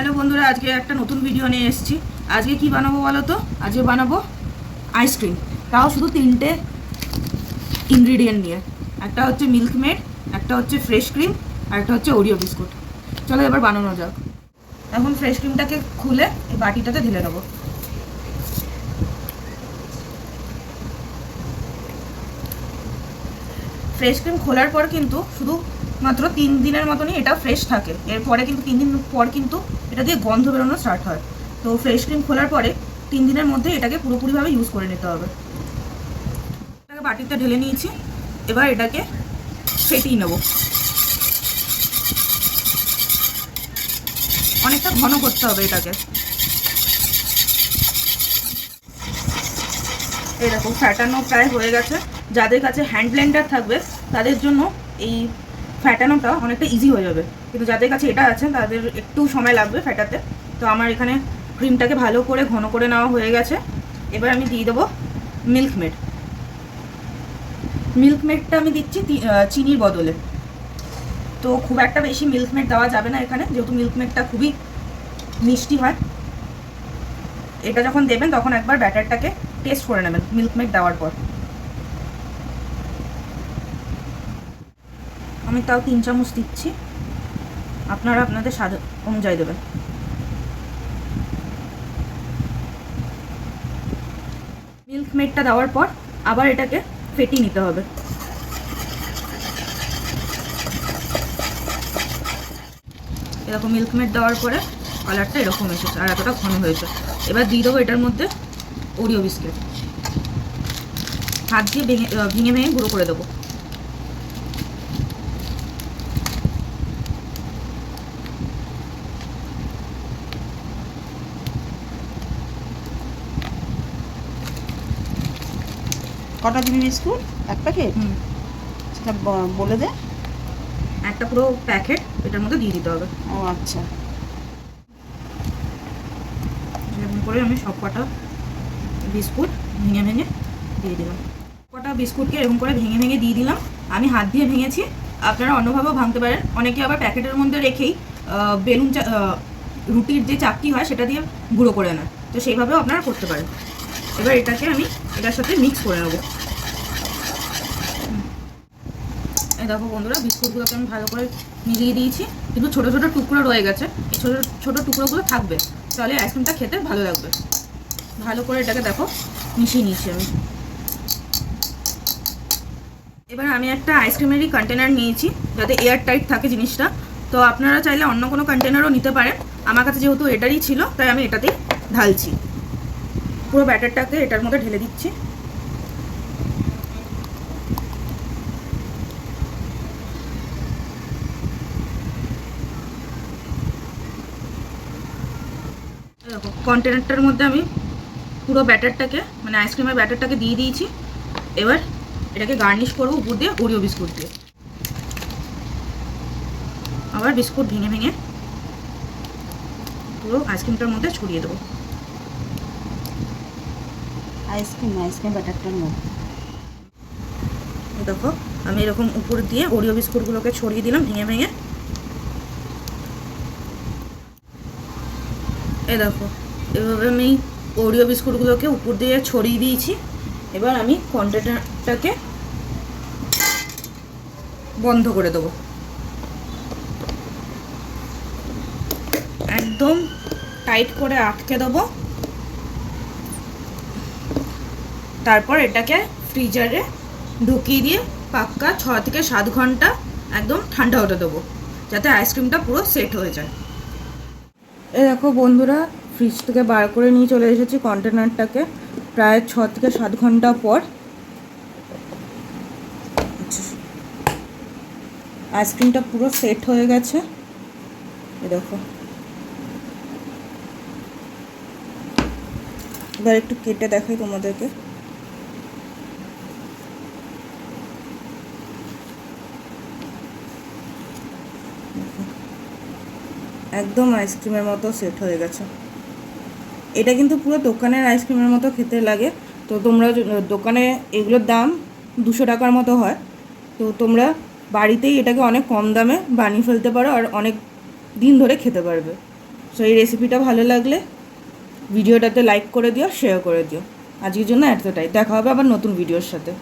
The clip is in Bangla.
হ্যালো বন্ধুরা, আজকে একটা নতুন ভিডিও নিয়ে এসেছি। আজকে কি বানাবো বলো তো? আজকে বানাবো আইসক্রিম তাও শুধু তিনটে ইনগ্রিডিয়েন্ট নিয়ে। একটা হচ্ছে মিল্ক মেড একটা হচ্ছে ফ্রেশ ক্রিম আর একটা হচ্ছে ওরিও বিস্কুট চলো এবার বানানো যাক। এখন ফ্রেশ ক্রিমটাকে খুলে এই বাটিটাতে ঢেলে নেব। ফ্রেশ ক্রিম খোলার পর কিন্তু শুধু মাত্র তিন দিনের মতনই এটা ফ্রেশ থাকে। এরপরে কিন্তু তিন দিন পর কিন্তু এটা দিয়ে গন্ধ বেরোনো স্টার্ট হয়। তো ফ্রেশ ক্রিম খোলার পরে তিন দিনের মধ্যে এটাকে পুরোপুরিভাবে ইউজ করে নিতে হবে। এটাকে বাটিতে ঢেলে নিয়েছি। এবার এটাকে ফেটিয়ে নেব। অনেকটা ঘন করতে হবে এটাকে। এরকম ফ্যাটানো প্রায় হয়ে গেছে। যাদের কাছে হ্যান্ড ব্লেন্ডার থাকবে, তাদের জন্য এই ফ্যাটানোটা অনেকটা ইজি হয়ে যাবে। কিন্তু যাদের কাছে এটা আছে, তাদের একটু সময় লাগবে ফ্যাটাতে। তো আমার এখানে ক্রিমটাকে ভালো করে ঘন করে নেওয়া হয়ে গেছে। এবার আমি দিয়ে দেবো মিল্ক মেড মিল্ক মেডটা আমি দিচ্ছি চিনির বদলে। তো খুব একটা বেশি মিল্ক মেড দেওয়া যাবে না এখানে, যেহেতু মিল্ক মেডটা খুবই মিষ্টি হয়। এটা যখন দেবেন, তখন একবার ব্যাটারটাকে টেস্ট করে নেবেন মিল্ক মেড দেওয়ার পর। আমি তাও তিন চামচ দিচ্ছি। আপনারা আপনাদের স্বাদ অনুযায়ী দেবেন। মিল্ক মেডটা দেওয়ার পর আবার এটাকে ফেটিয়ে নিতে হবে। এরকম মিল্ক মেড দেওয়ার পরে কালারটা এরকম এসেছে আর এতটা ঘন হয়েছে। এবার দিয়ে দেবো এটার মধ্যে ওরিও বিস্কিট। হাত দিয়ে ভেঙে ভেঙে ভেঙে গুঁড়ো করে দেবো। কটা দিবি বিস্কুট এক প্যাকেট? হুম। সেটা বলে দে। একটা পুরো প্যাকেট এটার মধ্যে দিয়ে দিতে হবে। ও আচ্ছা। এরকম করে আমি সব কটা বিস্কুট ভেঙে ভেঙে দিয়ে দিলাম। কটা বিস্কুটকে এরকম করে ভেঙে ভেঙে দিয়ে দিলাম। আমি হাত দিয়ে ভেঙেছি। আপনারা অন্যভাবেও ভাঙতে পারেন। অনেকে আবার প্যাকেটের মধ্যে রেখেই বেলুন চা- রুটির যে চাকতি হয় সেটা দিয়ে গুঁড়ো করে নেয় তো সেইভাবেও আপনারা করতে পারেন। এবার এটাকে আমি এটার সাথে মিক্স করে নেব। দেখো বন্ধুরা, বিস্কুটগুলোকে আমি ভালো করে মিলিয়ে দিয়েছি। কিন্তু ছোটো ছোটো টুকরো রয়ে গেছে। এই ছোটো ছোটো টুকরোগুলো থাকবে। তাহলে আইসক্রিমটা খেতে ভালো লাগবে। ভালো করে এটাকে দেখো, মিশিয়ে নিয়েছি আমি। এবার আমি একটা আইসক্রিমেরই কন্টেনার নিয়েছি, যাতে এয়ার টাইট থাকে জিনিসটা। তো আপনারা চাইলে অন্য কোনো কন্টেনারও নিতে পারেন। আমার কাছে যেহেতু এটারই ছিল, তাই আমি এটাতেই ঢালছি। পুরো ব্যাটারটাকে এটার মধ্যে ঢেলে দিচ্ছি। কন্টেনারটার মধ্যে আমি পুরো ব্যাটারটাকে মানে আইসক্রিমের ব্যাটারটাকে দিয়ে দিয়েছি। এবার এটাকে গার্নিশ করব উপর দিয়ে ওরিও বিস্কুট দিয়ে। আবার বিস্কুট ভেঙে ভেঙে পুরো আইসক্রিমটার মধ্যে ছড়িয়ে দেবো। আইসক্রিম আইসক্রিম ব্যাটারটার মধ্যে দেখো, আমি এরকম উপর দিয়ে ওরিও বিস্কুটগুলোকে ছড়িয়ে দিলাম, ভেঙে ভেঙে। এ দেখো, এভাবে আমি ওরিও বিস্কুটগুলোকে উপর দিয়ে ছড়িয়ে দিয়েছি। এবার আমি কন্টেনারটাকে বন্ধ করে দেবো। একদম টাইট করে আটকে দেবো। তারপর এটাকে ফ্রিজারে ঢুকিয়ে দিয়ে পাক্কা ছ থেকে সাত ঘণ্টা একদম ঠান্ডা হতে দেবো, যাতে আইসক্রিমটা পুরো সেট হয়ে যায়। এ দেখো বন্ধুরা ফ্রিজ থেকে বার করে নিয়ে চলে এসেছি কন্টেনারটাকে প্রায় ছ থেকে সাত ঘণ্টা পর। আইসক্রিমটা পুরো সেট হয়ে গেছে। এ দেখো। এবার একটু কেটে দেখাই তোমাদেরকে। একদম আইসক্রিমের মতো সেট হয়ে গেছে। এটা কিন্তু পুরো দোকানের আইসক্রিমের মতো খেতে লাগে। তো তোমরা দোকানে এগুলোর দাম দুশো টাকার মতো হয়। তো তোমরা বাড়িতেই এটাকে অনেক কম দামে বানিয়ে ফেলতে পারো আর অনেক দিন ধরে খেতে পারবে। সো এই রেসিপিটা ভালো লাগলে ভিডিওটাতে লাইক করে দিও শেয়ার করে দিও। আজকের জন্য এতটাই। দেখা হবে আবার নতুন ভিডিওর সাথে।